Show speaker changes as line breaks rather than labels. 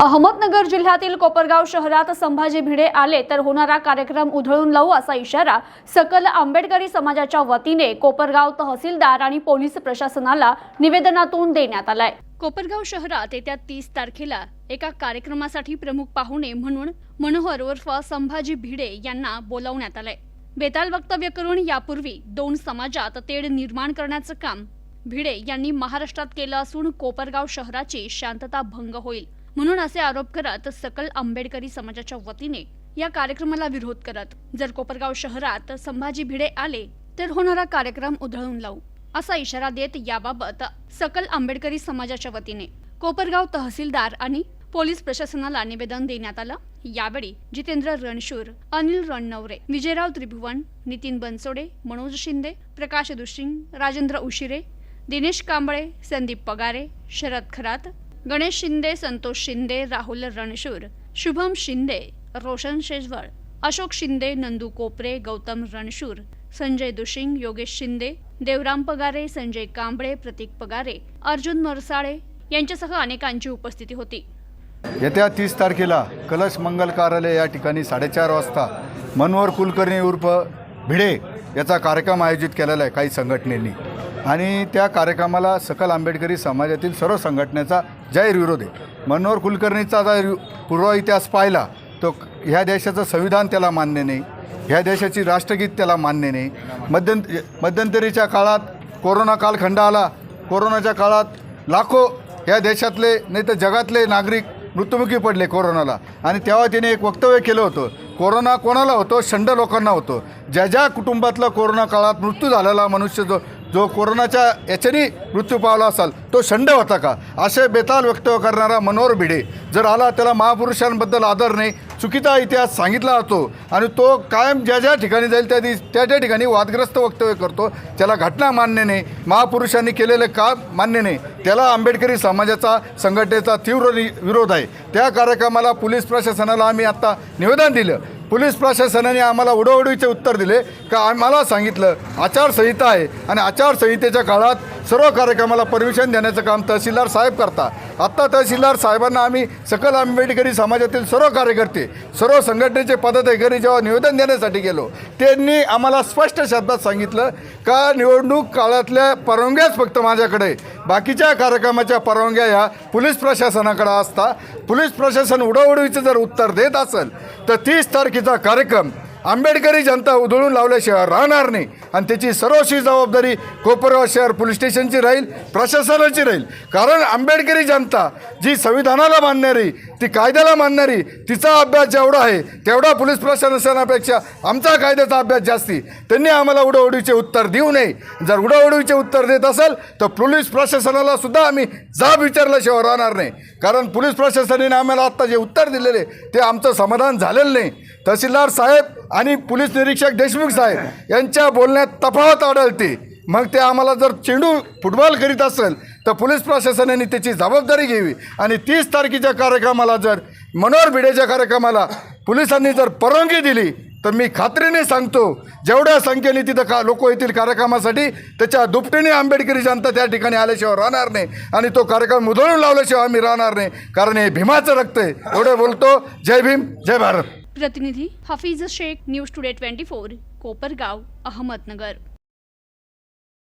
अहमदनगर जिल्ह्यातील कोपरगाव शहरात संभाजी भिडे आले तर होणारा कार्यक्रम उधळून लावू असा इशारा सकल आंबेडकरी समाजाच्या वतीने कोपरगाव तहसीलदार आणि पोलीस प्रशासनाला निवेदनातून देण्यात आलाय. कोपरगाव शहरात येत्या तीस तारखेला एका कार्यक्रमासाठी प्रमुख पाहुणे म्हणून मनोहर उर्फ संभाजी भिडे यांना बोलावण्यात आलंय. बेताल वक्तव्य करून यापूर्वी दोन समाजात तेढ निर्माण करण्याचं काम भिडे यांनी महाराष्ट्रात केलं असून कोपरगाव शहराची शांतता भंग होईल. म्हणून असे आरोप करत सकल आंबेडकरी समाजाच्या वतीने या कार्यक्रमाला विरोध करत जर कोपरगाव शहरात संभाजी भिडे आले तर होणारा कार्यक्रम उधळून लावू असा इशारा देत याबाबत सकल आंबेडकरी समाजाच्या वतीने कोपरगाव तहसीलदार आणि पोलीस प्रशासनाला निवेदन देण्यात आलं. यावेळी जितेंद्र रणशूर अनिल रणनवरे विजयराव त्रिभुवन नितीन बनसोडे मनोज शिंदे प्रकाश दुशिंग राजेंद्र उशिरे दिनेश कांबळे संदीप पगारे शरद खरात गणेश शिंदे संतोष शिंदे राहुल रणशूर शुभम शिंदे रोशन शेजवळ अशोक शिंदे नंदू कोपरे गौतम रणशूर संजय दुशिंग योगेश शिंदे देवराम पगारे संजय कांबळे प्रतीक पगारे अर्जुन नरसाळे यांच्यासह अनेकांची उपस्थिती होती.
येत्या तीस तारखेला कलश मंगल कार्यालय या ठिकाणी साडेचार वाजता मनोहर कुलकर्णी उर्फ भिडे याचा कार्यक्रम आयोजित केलेला आहे काही संघटनेनी. आणि त्या कार्यक्रमाला सकल आंबेडकरी समाजातील सर्व संघटनेचा जाहीर विरोध आहे. मनोहर कुलकर्णीचा जर पूर्व इतिहास पाहिला तो ह्या देशाचं संविधान त्याला मान्य नाही ह्या देशाची राष्ट्रगीत त्याला मान्य नाही. मध्यंत मध्यंतरीच्या काळात कोरोना कालखंड आला. कोरोनाच्या काळात लाखो या देशातले नाही तर जगातले नागरिक मृत्युमुखी पडले कोरोनाला. आणि तेव्हा तिने एक वक्तव्य केलं होतं कोरोना कोणाला होतो? शंड लोकांना होतो. ज्या ज्या कुटुंबातला कोरोना काळात मृत्यू झालेला मनुष्य जो जो कोरोनाच्या याच्याने मृत्यू पावला असाल तो शंड होता का? असे बेताल वक्तव्य करणारा मनोहर भिडे जर आला त्याला महापुरुषांबद्दल आदर नाही चुकीचा इतिहास सांगितला जातो आणि तो कायम ज्या ज्या ठिकाणी जाईल त्या दिवस त्या त्या ठिकाणी वादग्रस्त वक्तव्य करतो त्याला घटना मान्य नाही महापुरुषांनी केलेलं काम मान्य नाही त्याला आंबेडकरी समाजाचा संघटनेचा तीव्र विरोध आहे. त्या कार्यक्रमाला पोलीस प्रशासनाला आम्ही आत्ता निवेदन दिलं. पोलीस प्रशासनाने आम्हाला उडवडीचे उत्तर दिले. का आम्हाला सांगितलं आचारसंहिता आहे आणि आचारसंहितेच्या काळात सर्व कार्यक्रमाला परमिशन देण्याचं काम तहसीलदार साहेब करता. आत्ता तहसीलदार साहेबांना आम्ही सकल आंबेडकरी समाजातील सर्व कार्यकर्ते सर्व संघटनेचे पदाधिकारी जेव्हा निवेदन देण्यासाठी गेलो त्यांनी आम्हाला स्पष्ट शब्दात सांगितलं का निवडणूक काळातल्या परवानग्याच फक्त माझ्याकडे बाकीच्या कार्यक्रमाच्या परवानग्या ह्या पोलीस प्रशासनाकडे असता. पोलीस प्रशासन उडवडीचं जर उत्तर देत असेल तर तीस तारखेचा कार्यक्रम आंबेडकरी जनता उधळून लावल्याशिवाय राहणार नाही. आणि त्याची सर्वशी जबाबदारी कोपरगाव शहर पोलीस स्टेशनची राहील प्रशासनाची राहील. कारण आंबेडकरी जनता जी संविधानाला मानणारी ती कायद्याला मानणारी तिचा अभ्यास जेवढा आहे तेवढा पोलीस प्रशासनापेक्षा आमचा कायद्याचा अभ्यास जास्ती. त्यांनी आम्हाला उडवडीचे उत्तर देऊ नये. जर उडवडीचे उत्तर देत असेल तर पोलीस प्रशासनाला सुद्धा आम्ही जाब विचारल्याशिवाय राहणार नाही. कारण पोलीस प्रशासनाने आम्हाला आत्ता जे उत्तर दिलेले ते आमचं समाधान झालेलं नाही. तहसीलदार साहेब आणि पोलीस निरीक्षक देशमुख साहेब यांच्या बोलण्यात तफावत आढळते. मग ते आम्हाला जर चेंडू फुटबॉल करीत असेल तर पोलीस प्रशासनाने त्याची जबाबदारी घ्यावी. आणि तीस तारखेच्या कार्यक्रमाला जर मनोहर भिडेच्या कार्यक्रमाला पोलिसांनी जर परवानगी दिली तर मी खात्रीने सांगतो जेवढ्या संख्येने तिथं का लोक येतील कार्यक्रमासाठी त्याच्या दुपटीने आंबेडकरी जनता त्या ठिकाणी आल्याशिवाय राहणार नाही. आणि तो कार्यक्रम उधळून लावल्याशिवाय आम्ही राहणार नाही कारण हे भीमाचं रक्त आहे. एवढं बोलतो. जय भीम जय भारत.
प्रतिनिधी Hafeez Shaikh news today twenty four Kopargaon Ahmednagar.